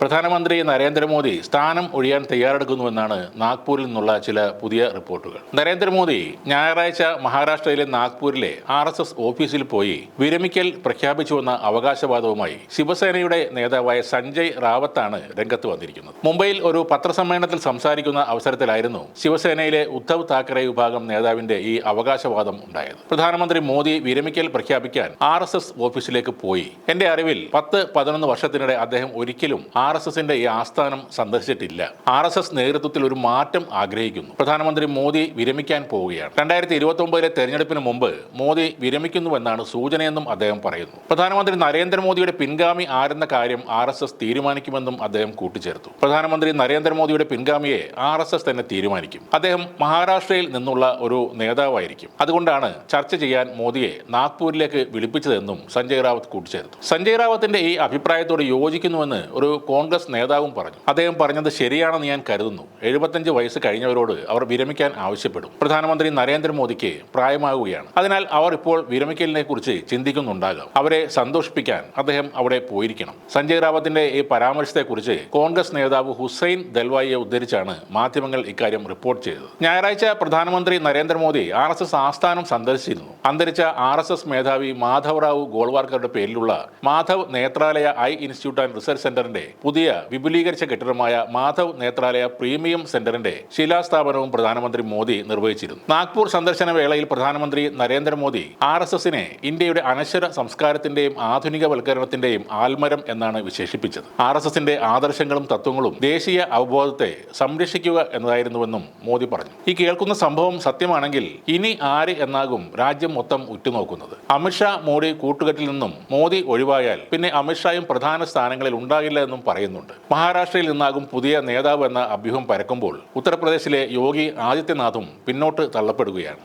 പ്രധാനമന്ത്രി നരേന്ദ്രമോദി സ്ഥാനം ഒഴിയാൻ തയ്യാറെടുക്കുന്നുവെന്നാണ് നാഗ്പൂരിൽ നിന്നുള്ള ചില പുതിയ റിപ്പോർട്ടുകൾ. നരേന്ദ്രമോദി ഞായറാഴ്ച മഹാരാഷ്ട്രയിലെ നാഗ്പൂരിലെ ആർ എസ് എസ് ഓഫീസിൽ പോയി വിരമിക്കൽ പ്രഖ്യാപിച്ചുവെന്ന അവകാശവാദവുമായി ശിവസേനയുടെ നേതാവായ സഞ്ജയ് റാവത്താണ് രംഗത്ത് വന്നിരിക്കുന്നത്. മുംബൈയിൽ ഒരു പത്രസമ്മേളനത്തിൽ സംസാരിക്കുന്ന അവസരത്തിലായിരുന്നു ശിവസേനയിലെ ഉദ്ധവ് താക്കറെ വിഭാഗം നേതാവിന്റെ ഈ അവകാശവാദം ഉണ്ടായത്. പ്രധാനമന്ത്രി മോദി വിരമിക്കൽ പ്രഖ്യാപിക്കാൻ ആർ ഓഫീസിലേക്ക് പോയി. എന്റെ അറിവിൽ പത്ത് പതിനൊന്ന് വർഷത്തിനിടെ അദ്ദേഹം ഒരിക്കലും ആർ എസ് എസിന്റെ ഈ ആസ്ഥാനം സന്ദർശിച്ചിട്ടില്ല. ആർ എസ് എസ് നേതൃത്വത്തിൽ ഒരു മാറ്റം ആഗ്രഹിക്കുന്നു. പ്രധാനമന്ത്രി മോദി വിരമിക്കാൻ പോവുകയാണ്. രണ്ടായിരത്തി ഇരുപത്തി ഒമ്പതിലെ തെരഞ്ഞെടുപ്പിന് മുമ്പ് മോദി വിരമിക്കുന്നുവെന്നാണ് സൂചനയെന്നും അദ്ദേഹം പറയുന്നു. പ്രധാനമന്ത്രി നരേന്ദ്രമോദിയുടെ പിൻഗാമി ആരെന്ന കാര്യം ആർ എസ് എസ് തീരുമാനിക്കുമെന്നും അദ്ദേഹം കൂട്ടിച്ചേർത്തു. പ്രധാനമന്ത്രി നരേന്ദ്രമോദിയുടെ പിൻഗാമിയെ ആർ എസ് എസ് തന്നെ തീരുമാനിക്കും. അദ്ദേഹം മഹാരാഷ്ട്രയിൽ നിന്നുള്ള ഒരു നേതാവായിരിക്കും. അതുകൊണ്ടാണ് ചർച്ച ചെയ്യാൻ മോദിയെ നാഗ്പൂരിലേക്ക് വിളിപ്പിച്ചതെന്നും സഞ്ജയ് റാവത്ത് കൂട്ടിച്ചേർത്തു. സഞ്ജയ് റാവത്തിന്റെ ഈ അഭിപ്രായത്തോട് യോജിക്കുന്നുവെന്ന് ഒരു നേതാവും പറഞ്ഞു. അദ്ദേഹം പറഞ്ഞത് ശരിയാണെന്ന് ഞാൻ കരുതുന്നു. എഴുപത്തഞ്ച് വയസ്സ് കഴിഞ്ഞവരോട് അവർ വിരമിക്കാൻ ആവശ്യപ്പെടും. പ്രധാനമന്ത്രി നരേന്ദ്രമോദിക്ക് പ്രായമാകുകയാണ് അതിനാൽ അവർ ഇപ്പോൾ വിരമിക്കലിനെ കുറിച്ച് ചിന്തിക്കുന്നുണ്ടാകാം. അവരെ സന്തോഷിപ്പിക്കാൻ അദ്ദേഹം അവിടെ പോയിരിക്കണം. സഞ്ജയ് റാവത്തിന്റെ ഈ പരാമർശത്തെക്കുറിച്ച് കോൺഗ്രസ് നേതാവ് ഹുസൈൻ ദൽവായിയെ ഉദ്ധരിച്ചാണ് മാധ്യമങ്ങൾ ഇക്കാര്യം റിപ്പോർട്ട് ചെയ്തത്. ഞായറാഴ്ച പ്രധാനമന്ത്രി നരേന്ദ്രമോദി ആർ എസ് എസ് ആസ്ഥാനം സന്ദർശിച്ചിരുന്നു. അന്തരിച്ച ആർ എസ് എസ് മേധാവി മാധവ് റാവു ഗോൾവാർക്കറുടെ പേരിലുള്ള Madhav Netralaya eye institute and research സെന്ററിന്റെ പുതിയ വിപുലീകരിച്ച കെട്ടിടമായ മാധവ് നേത്രാലയ പ്രീമിയം സെന്ററിന്റെ ശിലാസ്ഥാപനവും പ്രധാനമന്ത്രി മോദി നിർവഹിച്ചിരുന്നു. നാഗ്പൂർ സന്ദർശന വേളയിൽ പ്രധാനമന്ത്രി നരേന്ദ്രമോദി ആർ എസ് എസിനെ ഇന്ത്യയുടെ അനശ്വര സംസ്കാരത്തിന്റെയും ആധുനികവൽക്കരണത്തിന്റെയും ആൽമരം എന്നാണ് വിശേഷിപ്പിച്ചത്. ആർ എസ് എസിന്റെ ആദർശങ്ങളും തത്വങ്ങളും ദേശീയ അവബോധത്തെ സംരക്ഷിക്കുക എന്നതായിരുന്നുവെന്നും മോദി പറഞ്ഞു. ഈ കേൾക്കുന്ന സംഭവം സത്യമാണെങ്കിൽ ഇനി ആര് എന്നാകും രാജ്യം മൊത്തം ഉറ്റുനോക്കുന്നത്. അമിത്ഷാ മോഡി കൂട്ടുകെട്ടിൽ നിന്നും മോദി ഒഴിവായാൽ പിന്നെ അമിത്ഷായും പ്രധാന സ്ഥാനങ്ങളിൽ ഉണ്ടാകില്ല എന്നും പറയുന്നുണ്ട്. മഹാരാഷ്ട്രയിൽ നിന്നാകും പുതിയ നേതാവ് എന്ന അഭ്യൂഹം പരക്കുമ്പോൾ ഉത്തർപ്രദേശിലെ യോഗി ആദിത്യനാഥും പിന്നോട്ട് തള്ളപ്പെടുകയാണ്.